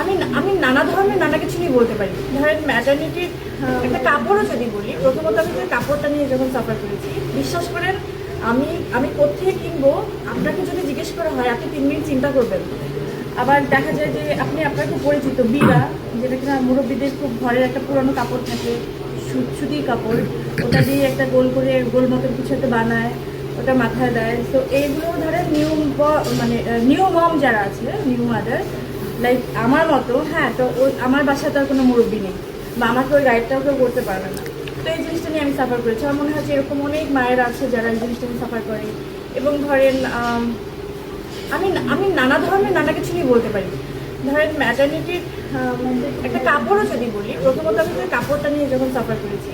আমি আমি নানা ধরনের নানা কিছু নিয়ে বলতে পারি। ধরেন ম্যাটার্নিটির একটা কাপড়ও যদি বলি প্রথমত আমি যে কাপড়টা নিয়ে যখন সাফার করেছি বিশ্বাস করেন আমি আমি কোথেকে কিনবো? আপনাকে যদি জিজ্ঞেস করা হয় আপনি তিন মিনিট চিন্তা করবেন। আবার দেখা যায় যে আপনি আপনার খুব পরিচিত বিড়া যেটা কিনা মুরব্বীদের খুব ঘরের একটা পুরনো কাপড় থাকে সুতির কাপড়। ওটা দিয়ে একটা গোল করে গোল মতন কিছু একটা বানায় ওটা মাথায় দেয়। তো এইগুলো ধরেন নিউ মানে নিউ মম যারা আছে নিউ মাদার লাইক আমার মতো হ্যাঁ তো আমার বাসায় তো আর কোনো মুরব্বী নেই। বা আমাকে ওই গাইডটাও কেউ করতে পারবে না। তো এই জিনিসটা নিয়ে আমি সাফার করেছি। আমার মনে হয় যে এরকম অনেক মায়েরা আছে যারা এই জিনিসটা নিয়ে সাফার করে। এবং ধরেন আম, আমি নানা ধরনের নানা কিছু নিয়ে বলতে পারি। ধরেন ম্যাটার্নিটির একটা কাপড়ও যদি বলি প্রথমত আমি তো কাপড়টা নিয়ে যখন সাফার করেছি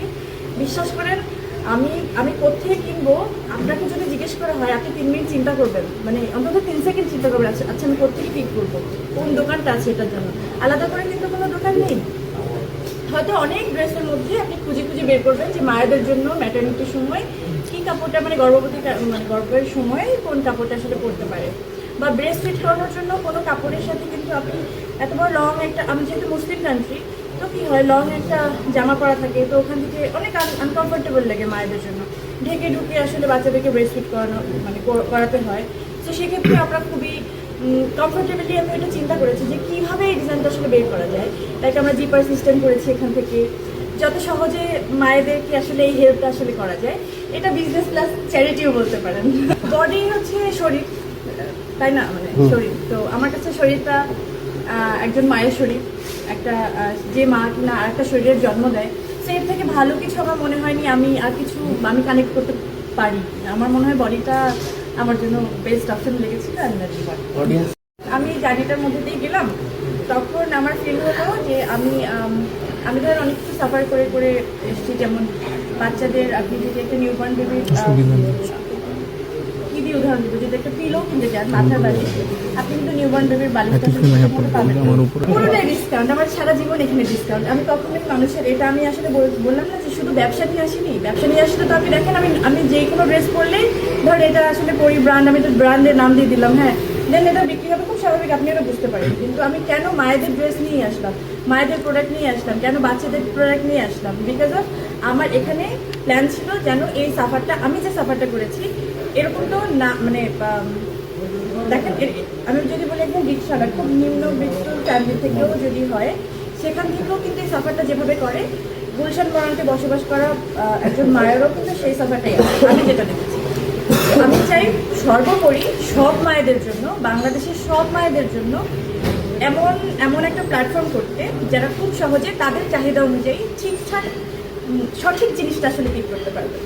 বিশ্বাস করেন আমি আমি কোথায় কিনবো আপনাকে জিজ্ঞেস করা হয় আপনি তিন মিনিট চিন্তা করবেন। মানে অন্তত তিন সেকেন্ড চিন্তা করবেন আচ্ছা আচ্ছা আমি কোথেকে পিক করব। কোন দোকানটা আছে এটার জন্য? আলাদা করে কিন্তু কোনো দোকান নেই। হয়তো অনেক ড্রেসের মধ্যে আপনি খুঁজে খুঁজে বের করবেন যে মায়েদের জন্য ম্যাটার্নিটির সময়, কি কাপড়টা মানে গর্ভবতী মানে গর্ভের সময় কোন কাপড়টা আসলে পরতে পারে। বা ব্রেস্ট ফিট করানোর জন্য কোনো কাপড়ের সাথে কিন্তু আপনি এত বড় লং একটা, আমি যেহেতু মুসলিম কান্ট্রি তো কি হয় লং একটা জামা পরা থাকে তো ওখান থেকে অনেক আনকমফোর্টেবল লাগে মায়েদের জন্য। ঢেকে ঢুকে আসলে বাচ্চাদেরকে ব্রেস্ট ফিট করানো মানে করাতে হয়। তো সেক্ষেত্রে আমরা খুবই কমফোর্টেবলি আমি এটা চিন্তা করেছি যে কীভাবে এই ডিজাইনটা আসলে বের করা যায়। তাই আমরা জিপার সিস্টেম করেছি এখান থেকে। যত সহজে মায়েদেরকে আসলে এই হেল্পটা আসলে করা যায়। এটা বিজনেস প্লাস চ্যারিটিও বলতে পারেন। বডি হচ্ছে শরীর তাই না? মানে শরীর। তো আমার কাছে শরীরটা একজন মায়ের শরীর একটা যে মা কিনা আর একটা শরীরের জন্ম দেয় সেই থেকে ভালো কিছু আমার মনে হয়নি আমি আর কিছু আমি কানেক্ট করতে পারি। আমার মনে হয় বডিটা আমার জন্য বেস্ট অপশন লেগেছিল অডিয়েন্স আমি জার্নিটার মধ্যে দিয়ে গেলাম তখন আমার ফিল হলো যে আমি আমি ধর অনেক কিছু সাফার করে করে এসেছি যেমন বাচ্চাদের আপনি যদি একটা নিউবর্ন বেবির কি দিয়ে উদাহরণ দেবো যদি একটা পিলো কিনতে চান মাথার বালিশ আপনি কিন্তু নিউবর্ন বেবির বালিশটা আসলে ঠিকমতো পাবেন না। পুরোটাই ডিসকাউন্ট আমার সারা জীবন এখানে ডিসকাউন্ট আমি কখনোই মানুষের এটা আমি আসলে বললাম না যে শুধু ব্যবসা নিয়ে আসিনি। ব্যবসা নিয়ে আসলে তো আপনি দেখেন আমি আমি যে কোনো ড্রেস পরলেই ধর এটা আসলে পরি ব্র্যান্ড আমি তো ব্র্যান্ডের নাম দিয়ে দিলাম হ্যাঁ। দেন এটা বিক্রি হবে খুব স্বাভাবিক আপনি এটা বুঝতে পারেন। কিন্তু আমি কেন মায়েদের ড্রেস নিয়ে আসলাম? মায়েদের প্রোডাক্ট নিয়ে আসলাম? কেন বাচ্চাদের প্রোডাক্ট নিয়ে আসলাম? বিকজ অফ আমার এখানে প্ল্যান ছিল যেন এই সাফারটা আমি যে সাফারটা করেছি এরকম তো না মানে দেখেন আমি যদি বলি একদম রিক্সাটা খুব নিম্ন নিম্নবিত্ত ফ্যামিলি থেকেও যদি হয় সেখান থেকেও কিন্তু এই সাফারটা যেভাবে করে গুলশান বরান্তে বসবাস করা একজন মায়েরও কিন্তু সেই সাফারটাই আছে। আমি যেটা দেখেছি আমি চাই সর্বোপরি সব মায়েদের জন্য বাংলাদেশের সব মায়েদের জন্য এমন এমন একটা প্ল্যাটফর্ম করতে যারা খুব সহজে তাদের চাহিদা অনুযায়ী ঠিকঠাক সঠিক জিনিসটা আসলে পিক করতে পারবে।